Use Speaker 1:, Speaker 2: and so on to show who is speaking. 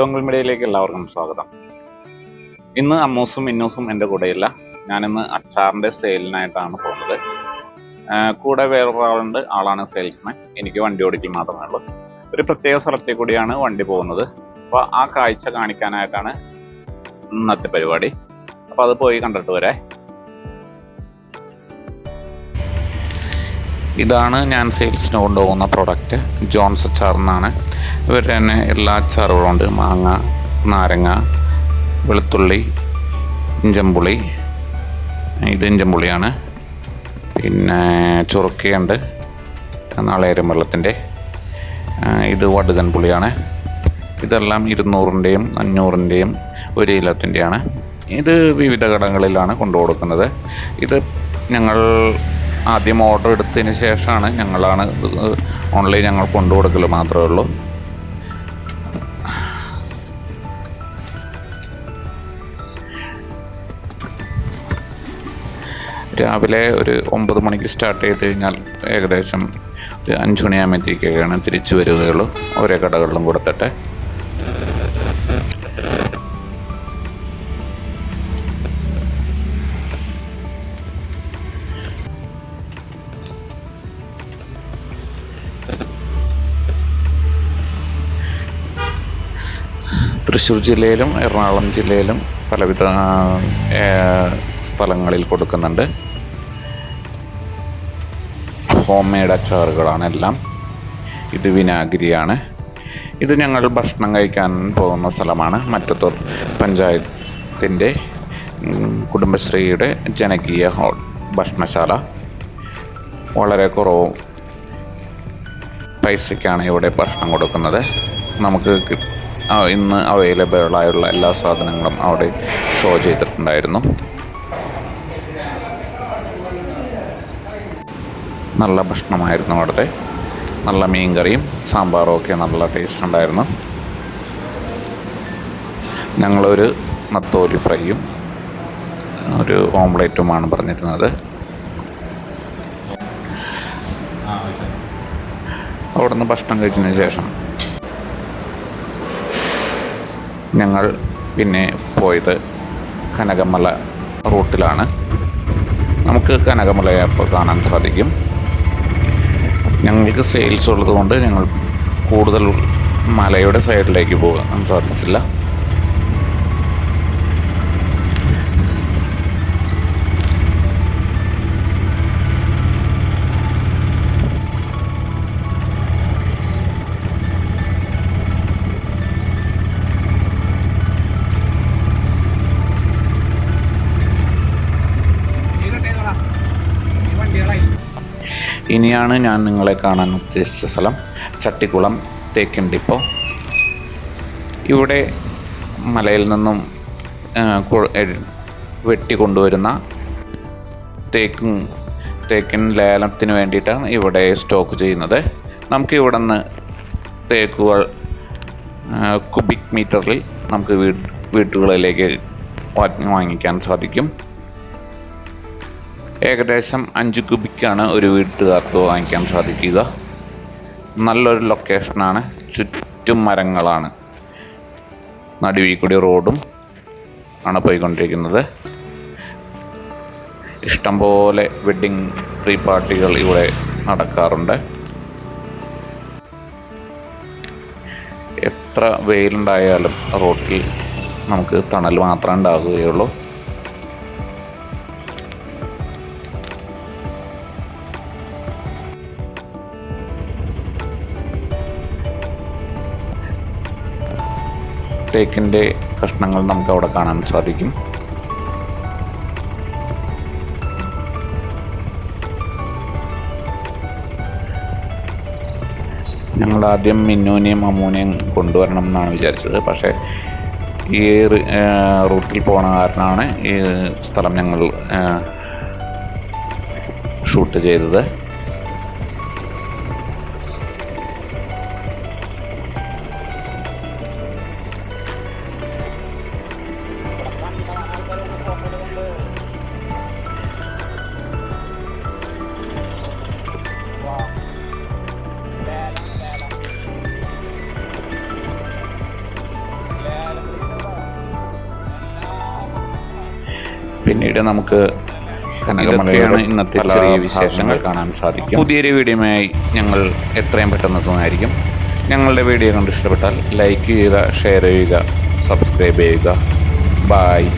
Speaker 1: Dongle മീഡിയയിലേക്ക് എല്ലാവർക്കും സ്വാഗതം. ഇന്ന് അമ്മൂസും ഇന്നൂസും എന്റെ കൂടെയില്ല. ഞാനിന്ന് അച്ചാറിന്റെ സെയിലിനായിട്ടാണ് പോകുന്നത്. കൂടെ വേറൊരാളുണ്ട്. ആളാണ് സെയിൽസ്മാൻ. എനിക്ക് വണ്ടി ഓടിക്കൽ മാത്രമേ ഉള്ളൂ. ഒരു പ്രത്യേക സ്ഥലത്തെ കൂടിയാണ് വണ്ടി പോകുന്നത്. അപ്പോൾ ആ കാഴ്ച കാണിക്കാനായിട്ടാണ് ഇന്നത്തെ പരിപാടി. അപ്പോൾ അത് പോയി കണ്ടിട്ട് വരെ. ഇതാണ് ഞാൻ സെയിൽസിന് കൊണ്ടുപോകുന്ന പ്രോഡക്റ്റ്. ജോൺസ് അച്ചാർ എന്നാണ്. ഇവർ തന്നെ എല്ലാ അച്ചാറുകളും ഉണ്ട് മാങ്ങ നാരങ്ങ വെളുത്തുള്ളി ഇഞ്ചമ്പുളി ഇത് ഇഞ്ചമ്പുളിയാണ് പിന്നെ ചുറുക്കയുണ്ട്. നാളേരം വെള്ളത്തിന്റെ. ഇത് വടുകൻ പുളിയാണ് ഇതെല്ലാം ഇരുന്നൂറിന്റെയും അഞ്ഞൂറിന്റെയും ഒരു ഇലത്തിന്റെയാണ് ഇത് വിവിധ ഘടകങ്ങളിലാണ് കൊണ്ടു കൊടുക്കുന്നത് ഇത് ഞങ്ങൾ ആദ്യം ഓർഡർ എടുത്തതിന് ശേഷമാണ് ഞങ്ങളാണ് ഓൺലൈൻ ഞങ്ങൾ കൊണ്ടു കൊടുക്കൽ മാത്രമേ ഉള്ളൂ. രാവിലെ ഒരു ഒമ്പത് മണിക്ക് സ്റ്റാർട്ട് ചെയ്ത് കഴിഞ്ഞാൽ ഏകദേശം ഒരു അഞ്ച് മണിയാകുമ്പോഴത്തേക്കൊക്കെയാണ് തിരിച്ചു വരികയുള്ളൂ. ഓരോ കടകളിലും കൊടുത്തിട്ട് തൃശ്ശൂർ ജില്ലയിലും എറണാകുളം ജില്ലയിലും പലവിധ സ്ഥലങ്ങളിൽ കൊടുക്കുന്നുണ്ട്. ഹോം മെയ്ഡ് അച്ചാറുകളാണ് എല്ലാം. ഇത് വിനാഗിരിയാണ്. ഇത് ഞങ്ങൾ ഭക്ഷണം കഴിക്കാൻ പോകുന്ന സ്ഥലമാണ്. മറ്റത്തൂർ പഞ്ചായത്തിന്റെ കുടുംബശ്രീയുടെ ജനകീയ ഹോൾ ഭക്ഷണശാല. വളരെ കുറവ് പൈസയ്ക്കാണ് ഇവിടെ ഭക്ഷണം കൊടുക്കുന്നത്. നമുക്ക് ഇന്ന് അവൈലബിളായുള്ള എല്ലാ സാധനങ്ങളും അവിടെ ഷോ ചെയ്തിട്ടുണ്ടായിരുന്നു. നല്ല ഭക്ഷണമായിരുന്നു അവിടുത്തെ. നല്ല മീൻ കറിയും സാമ്പാറും ഒക്കെ നല്ല ടേസ്റ്റ് ഉണ്ടായിരുന്നു. ഞങ്ങളൊരു നത്തോലി ഫ്രൈയും ഒരു ഓംലേറ്റുമാണ് പറഞ്ഞിരുന്നത്. അവിടുന്ന് ഭക്ഷണം കഴിച്ചതിന് ശേഷം ഞങ്ങൾ പിന്നെ പോയത് കനകമല റൂട്ടിലാണ്. നമുക്ക് കനകമല അപ്പോൾ കാണാൻ സാധിക്കും. ഞങ്ങൾക്ക് സെയിൽസ് ഉള്ളതുകൊണ്ട് ഞങ്ങൾ കൂടുതൽ മലയുടെ സൈഡിലേക്ക് പോകാൻ സാധിച്ചില്ല. ഇനിയാണ് ഞാൻ നിങ്ങളെ കാണാൻ ഉദ്ദേശിച്ച സ്ഥലം. ചട്ടിക്കുളം തേക്കൻ ഡിപ്പോ ഇവിടെ മലയിൽ നിന്നും വെട്ടി കൊണ്ടുവരുന്ന വെട്ടിക്കൊണ്ടുവരുന്ന തേക്കും തേക്കൻ ലേലത്തിന് വേണ്ടിയിട്ടാണ് ഇവിടെ സ്റ്റോക്ക് ചെയ്യുന്നത്. നമുക്ക് ഇവിടെ നിന്ന് തേക്കുകൾ കുബിക് മീറ്ററിൽ നമുക്ക് വീട് വീട്ടുകളിലേക്ക് വാങ്ങിക്കാൻ സാധിക്കും. ഏകദേശം അഞ്ച് കുബിക്കാണ് ഒരു വീട്ടുകാർക്ക് വാങ്ങിക്കാൻ സാധിക്കുക. നല്ലൊരു ലൊക്കേഷനാണ്. ചുറ്റും മരങ്ങളാണ്. നടുവിൽ കൂടി റോഡും ആണ് പോയിക്കൊണ്ടിരിക്കുന്നത്. ഇഷ്ടംപോലെ വെഡ്ഡിങ് പ്രീ പാർട്ടികൾ ഇവിടെ നടക്കാറുണ്ട്. എത്ര വെയിലുണ്ടായാലും റോട്ടിൽ നമുക്ക് തണൽ മാത്രമേ ഉണ്ടാകുകയുള്ളൂ തേക്കിന്റെ കഷ്ണങ്ങൾ നമുക്ക് അവിടെ കാണാൻ സാധിക്കും. ഞങ്ങൾ ആദ്യം മിന്നൂനെയും അമ്മൂനെയും കൊണ്ടുവരണം എന്നാണ് വിചാരിച്ചത്. പക്ഷേ ഈ റൂട്ടിൽ പോണ കാരണമാണ് ഈ സ്ഥലം ഞങ്ങൾ ഷൂട്ട് ചെയ്തത്. പിന്നീട് നമുക്ക് ഇതൊക്കെയാണ് ഇന്നത്തെ ചെറിയ വിശേഷങ്ങൾ കാണാൻ സാധിക്കും. പുതിയൊരു വീഡിയോയുമായി ഞങ്ങൾ എത്രയും പെട്ടെന്ന് എത്തുന്നതായിരിക്കും. ഞങ്ങളുടെ വീഡിയോ കണ്ട് ഇഷ്ടപ്പെട്ടാൽ ലൈക്ക് ചെയ്യുക ഷെയർ ചെയ്യുക സബ്സ്ക്രൈബ് ചെയ്യുക. ബായ്